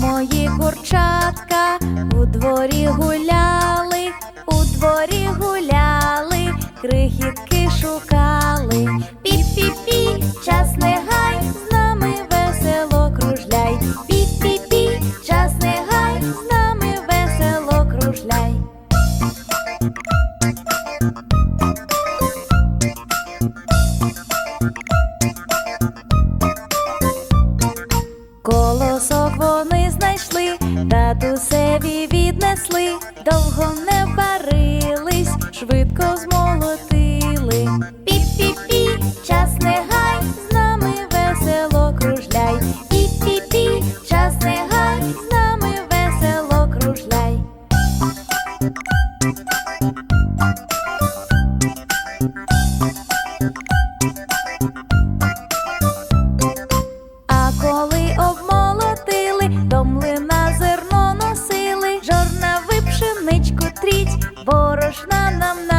мої курчатка у дворі гуляли, у дворі гуляли, крихітки шукали. Пі-пі-пі, час не гай, з нами весело кружляй. Пі-пі-пі, час не гай, з нами весело кружляй. Колосово полі віднесли, довго не варились, швидко змолотили. Пі-пі-пі, час не гай, з нами весело кружляй. Пі-пі-пі, час не гай, з нами весело кружляй. Борошна нам